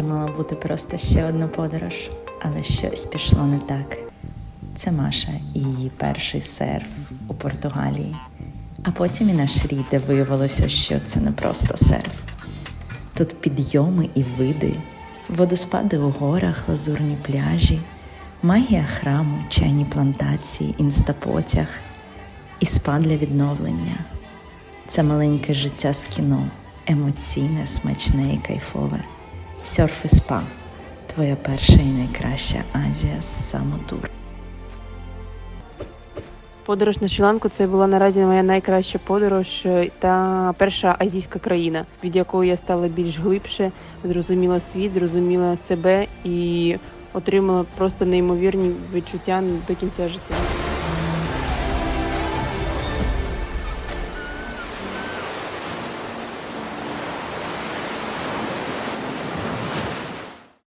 Це мала бути просто ще одна подорож, але щось пішло не так. Це Маша і її перший серф у Португалії. А потім і наш рід, де виявилося, що це не просто серф. Тут підйоми і види, водоспади у горах, лазурні пляжі, магія храму, чайні плантації, інстапотяг і спа для відновлення. Це маленьке життя з кіно, емоційне, смачне і кайфове. І спа твоя перша і найкраща Азія з самотур. Подорож на Шрі-Ланку це була наразі моя найкраща подорож е, та перша азійська країна, від якої я стала більш глибше, зрозуміла світ, зрозуміла себе і отримала просто неймовірні відчуття до кінця життя.